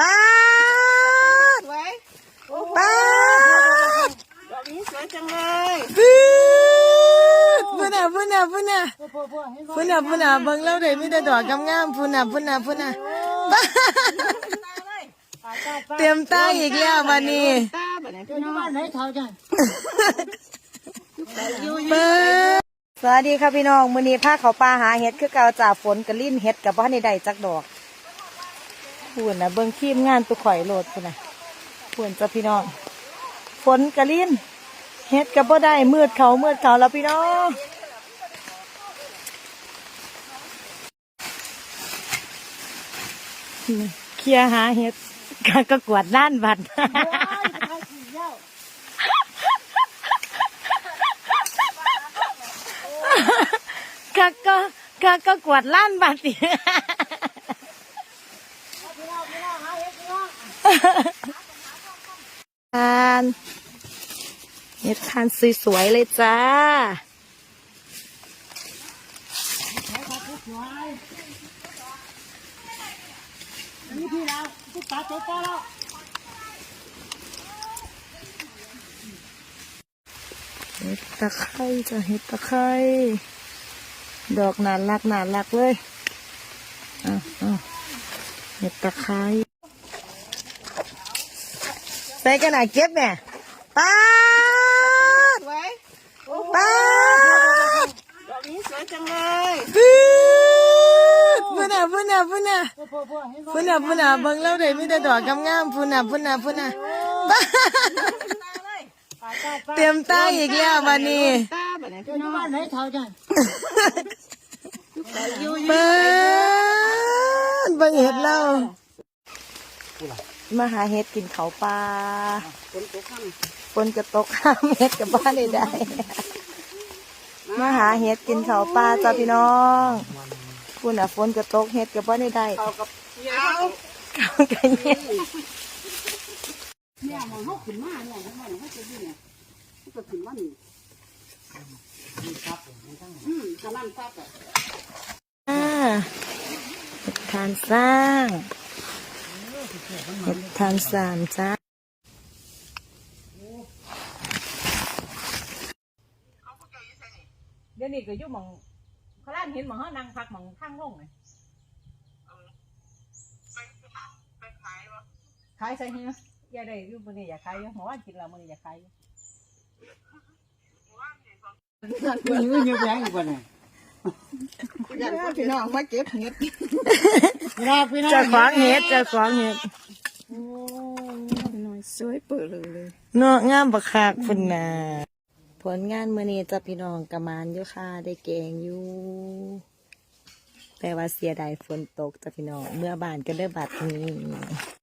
ป้าดสวยป้าดดอกนี้สวยจังเลยปื๊ดพุ่นน่ะพุ่นน่ะพุ่นน่ะพุ่นน่ะพุ่นน่ะเบิ่งแล้วได้มีแต่ดอกงามๆพุ่นน่ะพุ่นน่ะพุ่นน่ะป้าดเตรียมตาอีกแล้ววันนี้ตาแบบนี้พี่น้องบ้านไหนเท่าจังเปิดสวัสดีค่ะพี่น้องมื้อนี้พาเขาป่าหาเห็ดคือเก่าจากฝนกะลิ้นเห็ดกับบ่ทันได้ได้จักดอก พูนนะเบิ่งทีมงานตุข่อยโหลดพุ่นน่ะพูนจ้ะพี่น้อง ฝนกระลิ้นเห็ดกับบ่ได้มืดเขามืดเขาแล้วพี่น้องเคลียหาเห็ดกก็กวดล้านบัตรก็ก็ก็ก็กวดล้านบาทสิ ทานเห็ดทานสวยๆเลยจ้านี่พี่เราตุ๊กตาตัวป้าแล้วเห็ดตะไคร้จ้ะเห็ดตะไคร้ดอกหนารักหนารักเลยอะอะเห็ดตะไคร้ ใส่กันไหนเก็บแม่ป้าดสวยป้าดดอกนี้สวยจังเลยปื๊ดพุ่นน่ะพุ่นน่ะพุ่นน่ะพุ่นน่ะพุ่นน่ะเบิ่งแล้วได้มีแต่ดอกงามๆพุ่นน่ะพุ่นน่ะพุ่นน่ะป้าดเตรียมตาอีกแล้ววันนี้ตาแบบนี้พี่น้องบ้านไหนเท่าจังเปิดเบิ่งเห็ดเรา มาหาเห็ดกินเขาวปลาฝนตกค่ฝนจะตกข้ามเห็ดกับบ้านได้ได้ มาหาเห็ดกินเขาวปลาจ้าพี่น้องคุณอะฝนจะตกเห็ดกับบ้านได้ได้ำเข้ากับเขียวเขากันเนี่ยเนี่ยมองเขาขึ้นมาเนี่ยมันเขาจะยืนเนี่ยเขาจะขึ้นมานี่อืมกำลังตัดอะอ่าเห็ดทานสร้าง เห็ดทานสามจ้าเดี๋ยวนี้ก็อยู่หมองเขาล้านเห็นหมองเขานั่งพักหมองข้างลงเลยขายใส่เฮียอย่าได้อยู่บนนี้อย่าขายอยู่หัววันกินแล้วมันอย่าขายอยู่มันยืดแรงอยู่กว่า เนี่ยพี่น้องมาเก็บเห็ดพี่น้องพี่น้องเจะขวางเห็ดเจะขวางเห็ดน้อยสวยเปิดเลยเลยเนาะงามบักคักพุ่นน่ะผลงานมื้อนี้จ้ะพี่น้องกะมานอยู่ค่ะได้แกงอยู่แต่ว่าเสียดายฝนตกจ้ะพี่น้องเมื่อบ้านก็ได้บัดนี้